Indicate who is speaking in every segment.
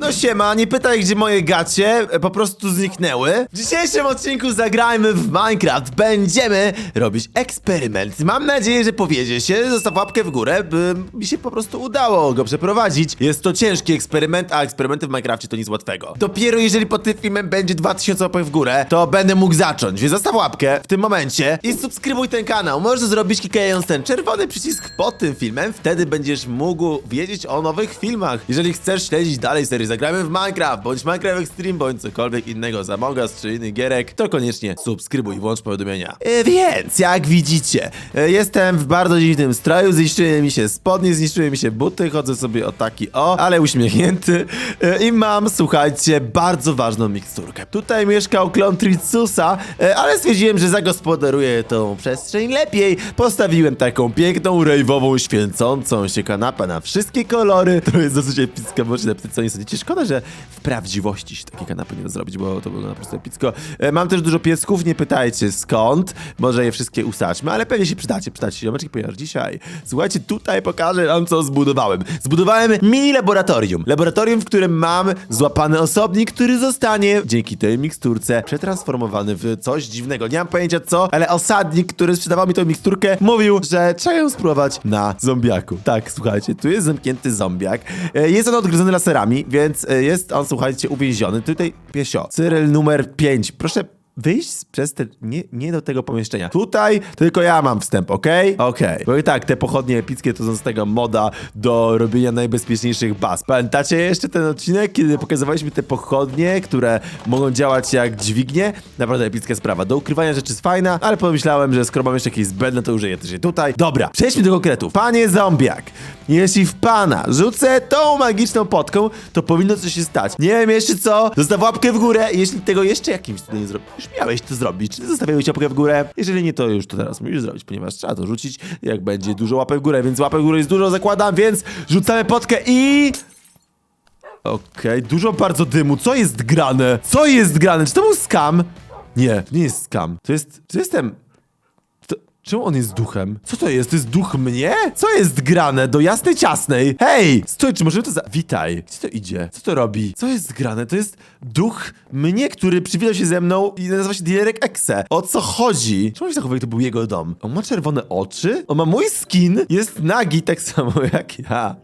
Speaker 1: No siema, nie pytaj gdzie moje gacie, po prostu zniknęły. W dzisiejszym odcinku zagrajmy w Minecraft. Będziemy robić eksperyment. Mam nadzieję, że powiedzie się, zostaw łapkę w górę, by mi się po prostu udało go przeprowadzić. Jest to ciężki eksperyment, a eksperymenty w Minecrafcie to nic łatwego. Dopiero jeżeli pod tym filmem będzie 2000 łapek w górę, to będę mógł zacząć, więc zostaw łapkę w tym momencie i subskrybuj ten kanał. Możesz zrobić klikając ten czerwony przycisk pod tym filmem, wtedy będziesz mógł wiedzieć o nowych filmach. Jeżeli chcesz śledzić dalej serię Zagramy w Minecraft, bądź Minecraft Extreme, bądź cokolwiek innego z Among Us czy innych gierek, to koniecznie subskrybuj i włącz powiadomienia. E, więc, jak widzicie, e, jestem w bardzo dziwnym stroju, zniszczyły mi się spodnie, zniszczyły mi się buty, chodzę sobie o taki o, ale uśmiechnięty e, i mam, słuchajcie, bardzo ważną miksturkę. Tutaj mieszkał klon Tritsusa, e, ale stwierdziłem, że zagospodaruję tą przestrzeń lepiej. Postawiłem taką piękną, rejwową, święcącą się kanapę na wszystkie kolory. To jest dosyć epicka, możecie napisać co nie sądzicie. Szkoda, że w prawdziwości się takie kanapy nie da zrobić, bo to było po prostu epicko. E, Mam też dużo piesków, nie pytajcie skąd. Może je wszystkie usadźmy, ale pewnie się przydacie, przydacie ziomeczki, ponieważ dzisiaj, słuchajcie, tutaj pokażę wam, co zbudowałem. Zbudowałem mini laboratorium. Laboratorium, w którym mam złapany osobnik, który zostanie dzięki tej miksturce przetransformowany w coś dziwnego. Nie mam pojęcia co, ale osadnik, który sprzedawał mi tą miksturkę, mówił, że trzeba ją spróbować na zombiaku. Tak, słuchajcie, tu jest zamknięty zombiak. E, Jest on odgryziony laserami, więc e, jest on, słuchajcie, uwięziony. Tutaj piesio. Cyryl numer 5. Proszę wyjść przez te, nie, nie do tego pomieszczenia. Tutaj tylko ja mam wstęp, okej? Okej. Bo i tak, te pochodnie epickie to są z tego moda do robienia najbezpieczniejszych baz. Pamiętacie jeszcze ten odcinek, kiedy pokazywaliśmy te pochodnie, które mogą działać jak dźwignie? Naprawdę epicka sprawa. Do ukrywania rzeczy jest fajna, ale pomyślałem, że skoro mam jeszcze jakieś zbędne, to użyję też je tutaj. Dobra, przejdźmy do konkretów. Panie zombiak, jeśli w pana rzucę tą magiczną potką, to powinno coś się stać. Nie wiem jeszcze co, zostaw łapkę w górę, jeśli tego jeszcze jakimś nie zrobisz, miałeś to zrobić. Czy zostawiałeś łapkę w górę? Jeżeli nie, to już to teraz musisz zrobić, ponieważ trzeba to rzucić, jak będzie dużo łapek w górę, więc łapek w górę jest dużo, zakładam, więc rzucamy potkę i... Okej, dużo bardzo dymu. Co jest grane? Co jest grane? Czy to był skam? Nie, to nie jest skam. To jest... To jestem... Czemu on jest duchem? Co to jest? To jest duch mnie? Co jest grane do jasnej ciasnej? Hej! Stój, czy możemy to za... Witaj. Gdzie to idzie? Co to robi? Co jest grane? To jest duch mnie, który przywitał się ze mną i nazywa się Dilerek Exe. O co chodzi? Czemu się zachowuje, to był jego dom? On ma czerwone oczy? On ma mój skin? Jest nagi tak samo jak ja.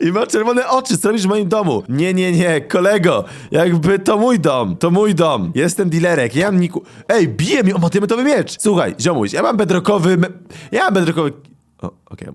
Speaker 1: I ma czerwone oczy. Co robisz w moim domu? Nie, nie, nie, kolego. Jakby to mój dom. To mój dom. Jestem dealerek. Ja mam niku... Ej, bije mi. O, ma diamentowy miecz. Słuchaj, ziomuś, ja mam bedrockowy... me- Ja mam bedrockowy... O, okej.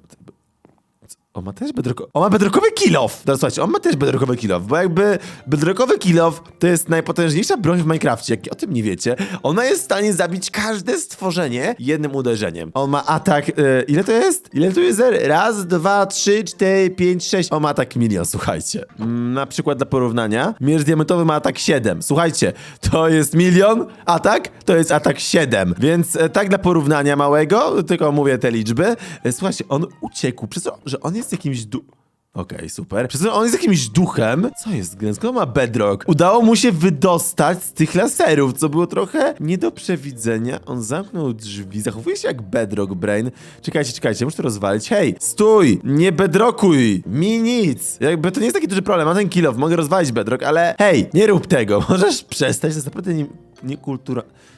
Speaker 1: On ma też bedrockowy... On ma bedrockowy kill off! Teraz słuchajcie, on ma też bedrockowy kill off, bo jakby bedrockowy kill off to jest najpotężniejsza broń w Minecrafcie, jak o tym nie wiecie. Ona jest w stanie zabić każde stworzenie jednym uderzeniem. On ma atak... E, ile to jest? Ile tu jest? Raz, dwa, trzy, cztery, pięć, sześć. On ma atak milion, słuchajcie. Mm, na przykład dla porównania, miecz diamentowy ma atak 7. Słuchajcie, to jest milion, atak, to jest atak 7. Więc e, tak dla porównania małego, tylko mówię te liczby. E, słuchajcie, on uciekł, przez to, że on jest jakimś du... Okej, super. Przez to, on jest jakimś duchem. Co jest grane? Skąd ma bedrock? Udało mu się wydostać z tych laserów, co było trochę nie do przewidzenia. On zamknął drzwi, zachowuje się jak bedrock brain. Czekajcie, czekajcie, muszę to rozwalić. Hej, stój! Nie bedrockuj! Mi nic! Jakby to nie jest taki duży problem, mam ten kill off, mogę rozwalić bedrock, ale hej, nie rób tego. Możesz przestać, to jest naprawdę nie, nie.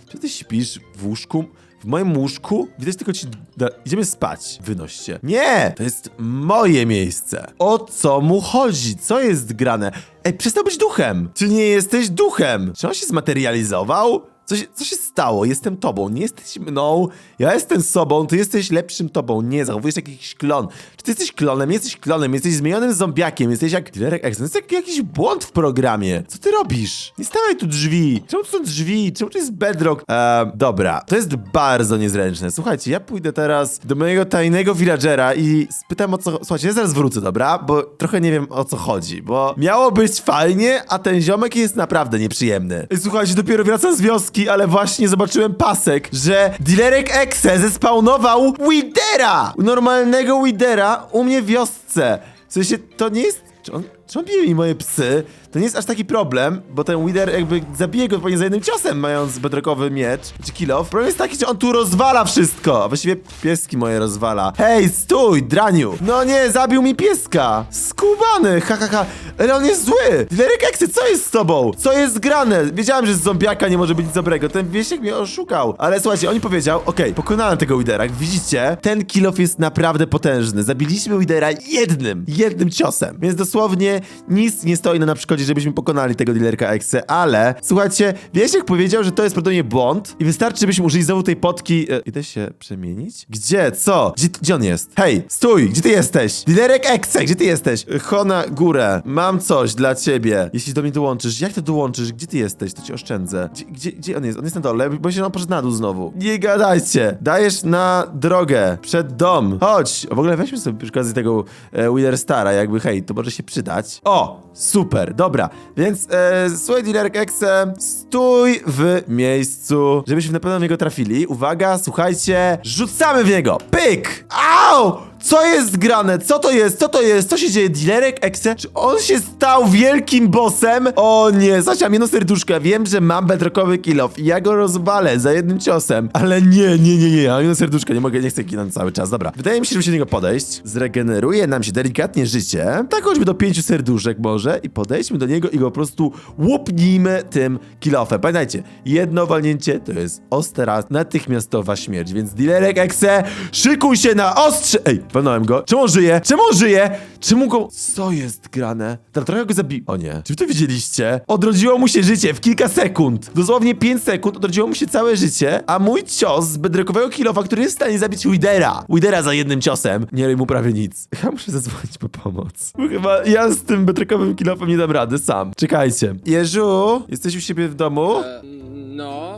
Speaker 1: Czy ty śpisz w łóżku? W moim łóżku? Widać tylko ci... Da... Idziemy spać. Wynoś się. Nie! To jest moje miejsce. O co mu chodzi? Co jest grane? Ej, przestał być duchem! Czy nie jesteś duchem? Czy on się zmaterializował? Co się, co się stało? Jestem tobą, nie jesteś mną. Ja jestem sobą, ty jesteś lepszym tobą. Nie, zachowujesz jak jakiś klon. Czy ty jesteś klonem? Jesteś klonem, jesteś zmienionym zombiakiem, jesteś jak Derek X. To jest jak jakiś błąd w programie. Co ty robisz? Nie stawaj tu drzwi. Czemu tu są drzwi? Czemu tu jest bedrock? Eee, dobra, to jest bardzo niezręczne. Słuchajcie, ja pójdę teraz do mojego tajnego villagera i spytam o co... Słuchajcie, ja zaraz wrócę, dobra? Bo trochę nie wiem o co chodzi, bo miało być fajnie, a ten ziomek jest naprawdę nieprzyjemny. Słuchajcie, dopiero wracam z wioski, ale właśnie zobaczyłem pasek, że dealerek Exe zespawnował Widera! Normalnego Widera u mnie w wiosce. W sensie, to nie jest... Czy on, Czy on bije mi moje psy? To nie jest aż taki problem, bo ten Wither jakby zabije go pewnie za jednym ciosem, mając bedrockowy miecz, czy kill off. Problem jest taki, że on tu rozwala wszystko, a właściwie pieski moje rozwala. Hej, stój, draniu! No nie, zabił mi pieska! Skubany, ha, ha, ha. Ale on jest zły! Dilerek Eksy, co jest z tobą? Co jest grane? Wiedziałem, że z zombiaka nie może być nic dobrego. Ten wiesiek mnie oszukał. Ale słuchajcie, on mi powiedział, okej, pokonałem tego Widera. Jak widzicie, ten kill off jest naprawdę potężny. Zabiliśmy Widera jednym, jednym ciosem. Więc dosłownie nic nie stoi na, na przykładzie, żebyśmy pokonali tego dealerka Eksy, ale słuchajcie, Wiesiek powiedział, że to jest prawdopodobnie błąd i wystarczy, żebyśmy użyli znowu tej potki. E, idę się przemienić? Gdzie? Co? Gdzie, gdzie on jest? Hej, stój! Gdzie ty jesteś? Dealerek Ekse, gdzie ty jesteś? E, Hona, górę. Mam coś dla ciebie. Jeśli do mnie dołączysz, jak to dołączysz? Gdzie ty jesteś? To ci oszczędzę. Gdzie, gdzie, gdzie on jest? On jest na dole, bo się on poszedł na dół znowu. Nie gadajcie. Dajesz na drogę. Przed dom. Chodź. W ogóle weźmy sobie przy okazji tego e, Wither Stara, jakby hej, to może się przydać. O! Super, dobra. Więc e, słuchaj, dealerek Exe, stój w miejscu, żebyśmy na pewno w niego trafili. Uwaga, słuchajcie, rzucamy w niego. Pyk! Au! Co jest grane? Co to jest? Co to jest? Co się dzieje? Dealerek Exe? Czy on się stał wielkim bossem? O nie, Zasia, jedno serduszko. Wiem, że mam bedrockowy kill off i ja go rozbalę za jednym ciosem. Ale nie, nie, nie, nie, mam jedno serduszko. Nie mogę, nie chcę kinąć cały czas. Dobra. Wydaje mi się, że musimy do niego podejść. Zregeneruje nam się delikatnie życie. Tak choćby do pięciu serduszek może. I podejdźmy do niego i go po prostu łupnijmy tym kill offem. Pamiętajcie, jedno walnięcie to jest ostera, natychmiastowa śmierć. Więc dealerek Exe, szykuj się na ostrze... Ej, walnąłem go. Czemu on żyje? Czemu on żyje? Czemu go... Co jest grane? Dobra, trochę go zabi... O nie. Czy wy to widzieliście? Odrodziło mu się życie w kilka sekund. Dosłownie 5 sekund odrodziło mu się całe życie, a mój cios z bedrockowego killofa, który jest w stanie zabić Widera. Widera za jednym ciosem. Nie robi mu prawie nic. Ja muszę zadzwonić po pomoc. Bo chyba ja z tym bedrockowym killofem nie dam rady sam. Czekajcie. Jeżu, jesteś u siebie w domu?
Speaker 2: E, no,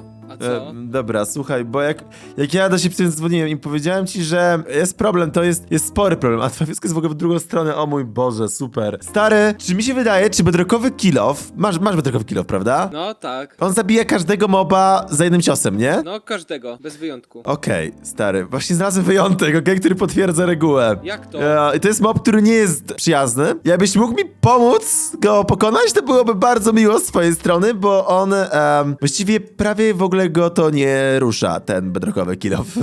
Speaker 2: co?
Speaker 1: E, dobra, słuchaj, bo jak, jak ja do siebie dzwoniłem i powiedziałem ci, że jest problem, to jest, jest spory problem, a twoja wioska jest w ogóle w drugą stronę, o mój Boże, super. Stary, czy mi się wydaje, czy bedrockowy kill off, masz, masz bedrockowy kill off, prawda?
Speaker 2: No tak.
Speaker 1: On zabija każdego moba za jednym ciosem, nie?
Speaker 2: No każdego, bez wyjątku.
Speaker 1: Okej, stary, właśnie znalazłem wyjątek, okej, który potwierdza regułę.
Speaker 2: Jak to?
Speaker 1: E, I to jest mob, który nie jest przyjazny. Jakbyś mógł mi pomóc go pokonać, to byłoby bardzo miło z twojej strony, bo on em, właściwie prawie w ogóle go to nie rusza, ten bedrockowy kill off.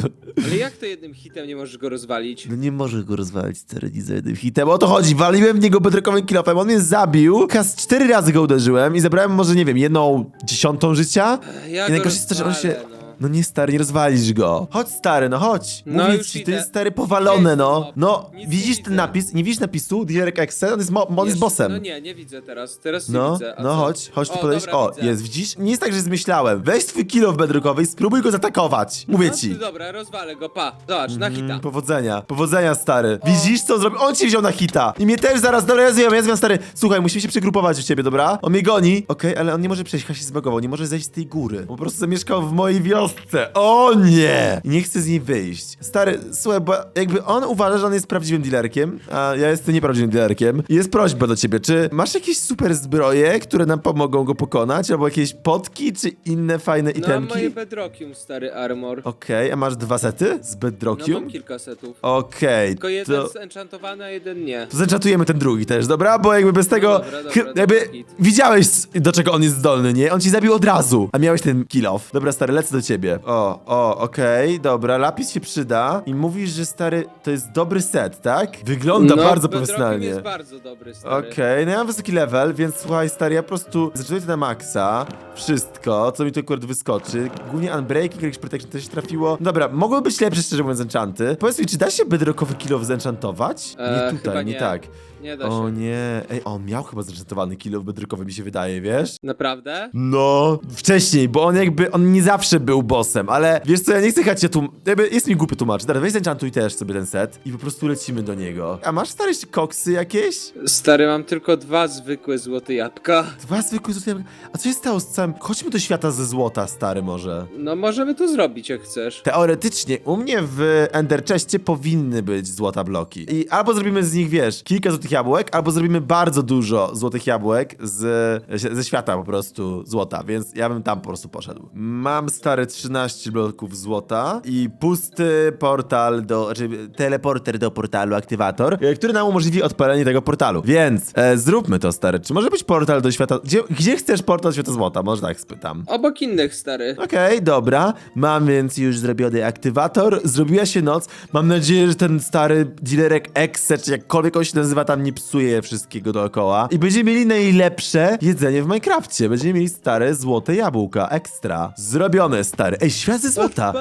Speaker 2: Ale jak to jednym hitem nie możesz go rozwalić?
Speaker 1: No nie może go rozwalić nic za jednym hitem. O to chodzi, waliłem w niego bedrockowym killofem, on mnie zabił. Kas cztery razy go uderzyłem i zabrałem może, nie wiem, jedną dziesiątą życia.
Speaker 2: Ja
Speaker 1: I
Speaker 2: go
Speaker 1: najgorsze jest to, że on się...
Speaker 2: no.
Speaker 1: No nie stary, nie rozwalisz go. Chodź stary, no chodź.
Speaker 2: No
Speaker 1: Mówię
Speaker 2: już
Speaker 1: ci,
Speaker 2: idę.
Speaker 1: jest stary powalone, no.
Speaker 2: jest
Speaker 1: No,
Speaker 2: Nic nie
Speaker 1: widzisz ten
Speaker 2: widzę.
Speaker 1: napis? Nie widzisz napisu? Dealerek Excel? On jest, mo on jest
Speaker 2: Jeszcze-
Speaker 1: bossem.
Speaker 2: No nie, nie widzę teraz. Teraz nie
Speaker 1: No,
Speaker 2: widzę. A
Speaker 1: no
Speaker 2: co?
Speaker 1: chodź, chodź tu podejść.
Speaker 2: dobra,
Speaker 1: O,
Speaker 2: widzę.
Speaker 1: jest, widzisz? Nie jest tak, że zmyślałem. Weź swój kill bedrockowy i spróbuj go zaatakować. Mówię
Speaker 2: No,
Speaker 1: ci.
Speaker 2: Dobra, rozwalę go, pa. Zobacz, na hita.
Speaker 1: Mm, powodzenia, powodzenia stary. Widzisz co zrobił? On cię wziął na hita. I mnie też zaraz, dobra, ja zjem, ja zjem stary. Słuchaj, musimy się przegrupować u ciebie, dobra? On mnie goni. Okej, ale on nie może przejść, chyba się zbagował, nie może zejść z tej góry. Po prostu zamieszkał w mojej wiosce. O nie! I nie chce z niej wyjść. Stary, słuchaj, bo jakby on uważa, że on jest prawdziwym dealerkiem, a ja jestem nieprawdziwym dealerkiem. I jest prośba do ciebie, czy masz jakieś super zbroje, które nam pomogą go pokonać? Albo jakieś potki, czy inne fajne
Speaker 2: No,
Speaker 1: itemki?
Speaker 2: moje bedrockium, stary armor.
Speaker 1: Okej, a masz dwa sety z
Speaker 2: No,
Speaker 1: bedrockium?
Speaker 2: mam kilka setów.
Speaker 1: Okej,
Speaker 2: Tylko jeden
Speaker 1: to...
Speaker 2: jest enchantowany, a jeden nie.
Speaker 1: To zenczatujemy ten drugi też, dobra? Bo jakby bez tego.
Speaker 2: dobra, dobra,
Speaker 1: chy-
Speaker 2: dobra,
Speaker 1: jakby
Speaker 2: git.
Speaker 1: widziałeś do czego on jest zdolny, nie? On ci zabił od razu, a miałeś ten kill off. Dobra, stary, lecę do ciebie. O, o, okej, dobra, lapis się przyda. I mówisz, że stary, to jest dobry set, tak? Wygląda
Speaker 2: no,
Speaker 1: bardzo
Speaker 2: bedrockium
Speaker 1: profesjonalnie.
Speaker 2: jest bardzo dobry, stary.
Speaker 1: Okej, no ja mam wysoki level, więc słuchaj stary, ja po prostu zaczuję to na maksa, wszystko, co mi tu akurat wyskoczy, głównie Unbreaking, Cracks Protection też się trafiło. Dobra, mogły być lepsze, szczerze mówiąc, enchanty. Powiedz mi, czy da się bedrockowy kill zenchantować?
Speaker 2: E,
Speaker 1: nie tutaj,
Speaker 2: chyba
Speaker 1: nie
Speaker 2: nie.
Speaker 1: tak.
Speaker 2: Nie da się.
Speaker 1: O nie, ej, on miał chyba zenchantowany kill off bedrockowy, mi się wydaje, wiesz?
Speaker 2: Naprawdę?
Speaker 1: No, wcześniej, bo on jakby, on nie zawsze był bossem, ale wiesz co, ja nie chcę jechać cię tu, jakby jest mi głupy tłumacz. Dobra, weź zenchantuj też sobie ten set i po prostu lecimy do niego. A masz stare koksy jakieś?
Speaker 2: Stary, mam tylko dwa zwykłe złote jabłka.
Speaker 1: Dwa zwykłe złote jabłka. A co się stało z całym chodźmy do świata ze złota, stary, może.
Speaker 2: No możemy to zrobić, jak chcesz.
Speaker 1: Teoretycznie u mnie w Ender Chestie powinny być złota bloki. I albo zrobimy z nich, wiesz, kilka złotych jabłek, albo zrobimy bardzo dużo złotych jabłek z, ze świata po prostu złota, więc ja bym tam po prostu poszedł. Mam stare 13 bloków złota i pusty portal do, znaczy teleporter do portalu, aktywator, e, który nam umożliwi odpalenie tego portalu. Więc e, zróbmy to, stary. Czy może być portal do świata... Gdzie, gdzie chcesz portal do świata złota? Może tak spytam.
Speaker 2: Obok innych, stary.
Speaker 1: Okej, dobra. Mam więc już zrobiony aktywator. Zrobiła się noc. Mam nadzieję, że ten stary dealerek Exe, czy jakkolwiek on się nazywa, tam nie psuje wszystkiego dookoła. I będziemy mieli najlepsze jedzenie w Minecrafcie. Będziemy mieli stare złote jabłka. Ekstra. Zrobione, stary. Ej, świat ze złota.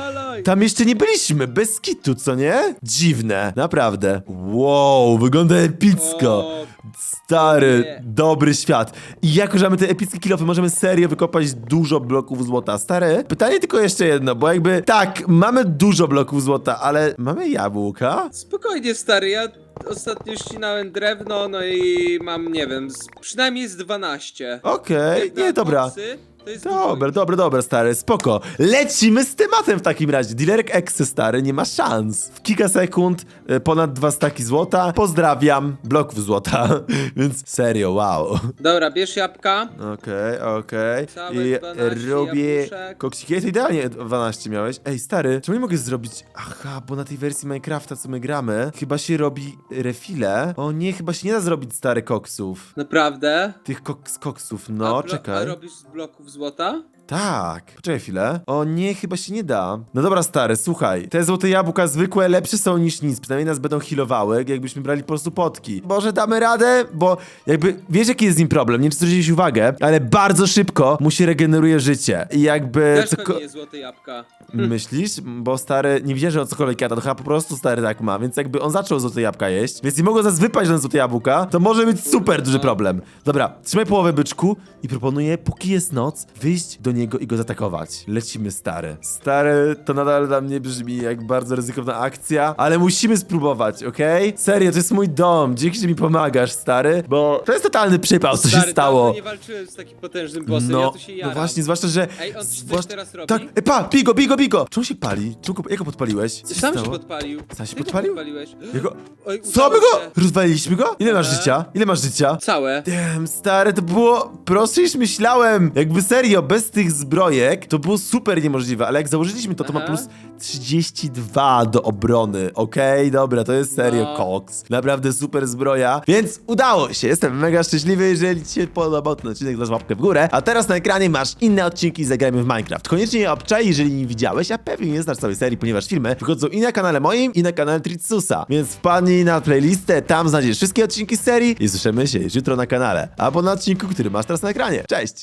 Speaker 1: Tam jeszcze nie byliśmy. Bez kitu, co nie? Dziwne. Naprawdę. Wow, wygląda epicko. Stary, dobry świat. I jako, że mamy te epickie kilofy, możemy serio wykopać dużo bloków złota. Stary, pytanie tylko jeszcze jedno, bo jakby tak, mamy dużo bloków złota, ale mamy jabłka?
Speaker 2: Spokojnie, stary, ja ostatnio ścinałem drewno, no i mam, nie wiem, z, przynajmniej z 12.
Speaker 1: Okej,
Speaker 2: na
Speaker 1: nie, dobra.
Speaker 2: koksy, To jest
Speaker 1: Dobra, dobra, dobra, stary, spoko. Lecimy z tematem w takim razie. Dealerek Exe, stary, nie ma szans. W kilka sekund y, ponad dwa staki złota. Pozdrawiam, bloków złota. Więc serio, wow.
Speaker 2: Dobra, bierz jabłka.
Speaker 1: Okej, okej.
Speaker 2: Całe
Speaker 1: I
Speaker 2: 12
Speaker 1: robię
Speaker 2: jabłuszek.
Speaker 1: koksiki. To idealnie 12 miałeś. Ej, stary, czemu nie mogę zrobić... Aha, bo na tej wersji Minecrafta, co my gramy, chyba się robi refile. O nie, chyba się nie da zrobić stare koksów.
Speaker 2: Naprawdę?
Speaker 1: Tych koks koksów,
Speaker 2: a
Speaker 1: no,
Speaker 2: A
Speaker 1: czekaj.
Speaker 2: robisz z bloków złota?
Speaker 1: Tak. Poczekaj chwilę. O nie, chyba się nie da. No dobra, stary, słuchaj. Te złote jabłka zwykłe lepsze są niż nic. Przynajmniej nas będą healowały, jakbyśmy brali po prostu potki. Może damy radę? Bo jakby, wiesz jaki jest z nim problem? Nie wiem, czy zwróciłeś uwagę, ale bardzo szybko mu się regeneruje życie. I jakby...
Speaker 2: Też
Speaker 1: coko-
Speaker 2: pewnie jest złote jabłka.
Speaker 1: Myślisz? Bo stary, nie widziałem, że on cokolwiek jada, to chyba po prostu stary tak ma, więc jakby on zaczął złote jabłka jeść, więc nie mogło nas wypaść na złote jabłka, to może być super duży
Speaker 2: no.
Speaker 1: problem. Dobra, trzymaj połowę byczku i proponuję, póki jest noc, wyjść do niego i go zaatakować. Lecimy, stary. Stary, to nadal dla mnie brzmi jak bardzo ryzykowna akcja, ale musimy spróbować, okej? Serio, to jest mój dom, dzięki, że mi pomagasz, stary, bo to jest totalny przypał, co się
Speaker 2: Stary,
Speaker 1: stało.
Speaker 2: dawno nie walczyłem z takim potężnym bossem, ja
Speaker 1: No,
Speaker 2: tu się
Speaker 1: no
Speaker 2: jaram.
Speaker 1: właśnie, zwłaszcza, że...
Speaker 2: Ej, on coś
Speaker 1: zwłasz-
Speaker 2: teraz robi?
Speaker 1: Tak, e, pa, bigo, bigo, bigo! Czemu się pali? Czemu go, jak go podpaliłeś? Co
Speaker 2: Sam się
Speaker 1: stało?
Speaker 2: podpalił.
Speaker 1: Sam się
Speaker 2: Ty go
Speaker 1: podpalił?
Speaker 2: podpaliłeś.
Speaker 1: Jego...
Speaker 2: Oj,
Speaker 1: Co
Speaker 2: udało
Speaker 1: my go? Rozwaliliśmy go? Ile masz
Speaker 2: Eee.
Speaker 1: życia? Ile masz życia?
Speaker 2: Całe.
Speaker 1: Damn, stary, to było prostsze niż myślałem. Jakby serio, bez tych zbrojek to było super niemożliwe, ale jak założyliśmy to, to ma
Speaker 2: Aha.
Speaker 1: plus 32 do obrony. Okej, dobra, to jest serio
Speaker 2: No.
Speaker 1: koks. Naprawdę super zbroja. Więc udało się. Jestem mega szczęśliwy, jeżeli ci się podobał ten odcinek, dasz łapkę w górę. A teraz na ekranie masz inne odcinki Zagrajmy w Minecraft. Koniecznie je obczaj, jeżeli nie widziałeś, a pewnie nie znasz całej serii, ponieważ filmy wychodzą i na kanale moim, i na kanale Tritsusa. Więc wpadnij na playlistę, tam znajdziesz wszystkie odcinki z serii i słyszymy się już jutro na kanale. Albo na odcinku, który masz teraz na ekranie. Cześć!